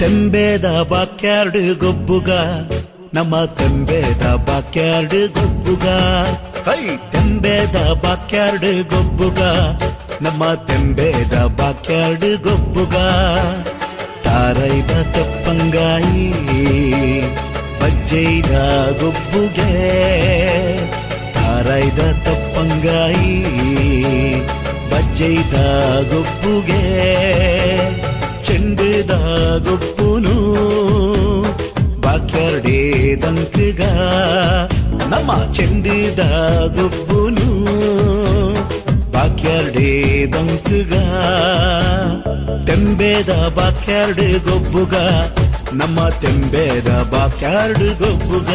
ತೆಂಬೇದ backyard ಗೊಬ್ಬುಗ ನಮ್ಮ ತೆಂಬೇದ ಬಾಕ್ಯಾರ್ಡ್ ಗೊಬ್ಬುಗ ಹೈ ತೆಂಬೇದ ಬಾಕ್ಯಾರ್ಡ್ ಗೊಬ್ಬುಗ ನಮ್ಮ ತೆಂಬೇದ ಬಾಕ್ಯಾರ್ಡ್ ಗೊಬ್ಬುಗ ತಾರೈದ ತೆಪ್ಪಂಗಾಯಿ ಬಜ್ಜೈದ ಗೊಬ್ಬುಗೆ ತಾರೈದ ತಪ್ಪಂಗಾಯಿ ಬಜ್ಜೈದ ಗೊಬ್ಬುಗೆ ಚೆಂಡುದ ಗೊಬ್ಬುನು ಬಾಕ್ಯಾರ್ಡೆ ದಂಕಗ ನಮ್ಮ ಚೆಂಡುದ ಗೊಬ್ಬುನು ಬಾಕ್ಯಾರ್ಡೆ ದಂಕಗ ತೆಂಬೇದ ಬಾಕ್ಯಾರ್ಡ್ ಗೊಬ್ಬುಗ ನಮ್ಮ ತೆಂಬೇದ ಬಾಕ್ಯಾರ್ಡ್ ಗೊಬ್ಬುಗ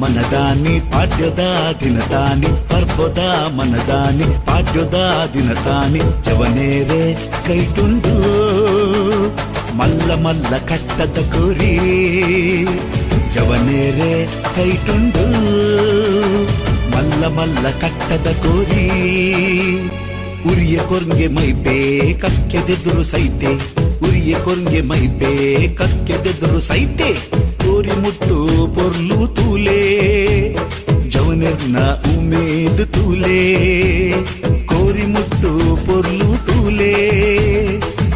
మనదాని పాడ్యదా దినతాని పర్బొదా మనదాని పాడ్యదా దినతాని జవనేరే ಕೈಟುಂಡು ಮಲ್ಲ ಮಲ್ಲ ಕಟ್ಟದ ಕುರಿ ಜವನೇರೆ ಕೈಟುಂಡು ಮಲ್ಲ ಮಲ್ಲ ಕಟ್ಟದ ಕುರಿ ಉರಿಯ ಕೊರ್ಗೆ ಮೈಪೇ, ಕಕ್ಕೆದೆದುರು ಸೈತೆ. ಉರಿಯ ಕೊರ್ಗೆ ಮೈಪೇ, ಕಕ್ಕೆದೆದುರು ಸೈತೆ. ಕೋರಿ ಮುಟ್ಟು ಪೊರ್ಲು ತೂಲೆ, ಜವನೆರ್ನ ಉಮೇದು ತೂಲೆ. ಕೋರಿ ಮುಟ್ಟು ಪೊರ್ಲು ತೂಲೆ,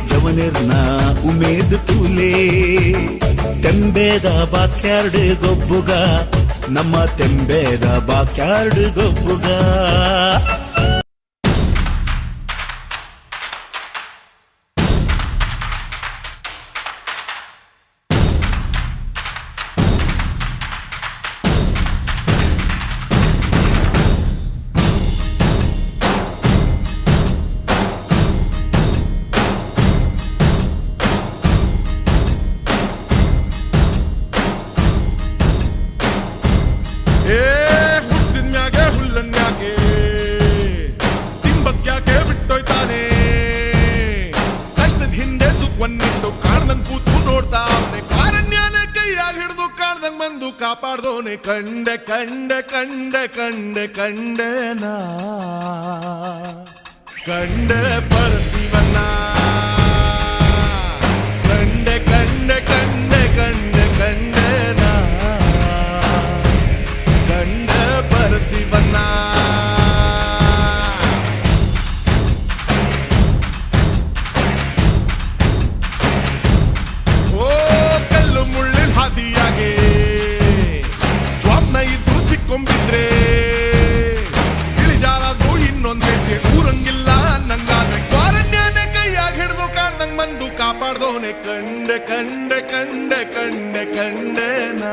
ಜವನೆರ್ನ ಉಮೇದು ತೂಲೆ. ತೆಂಬೇದ ಬಾಕ್ಯಾರ್ಡ್ ಗೊಬ್ಬುಗ, ನಮ್ಮ ತೆಂಬೇದ ಬಾಕ್ಯಾರ್ಡ್ ಗೊಬ್ಬುಗ. ಕಾಪಾಡ್ದೋನೆ. ಕಂಡೆ ಕಂಡೆ ಕಂಡೆ ಕಂಡೆ ಕಂಡೆ ನಾ ಕಂಡೆ ಪರಸಿವನ್ನ. உனை கண்ட கண்ட கண்ட கண்ட கண்டனா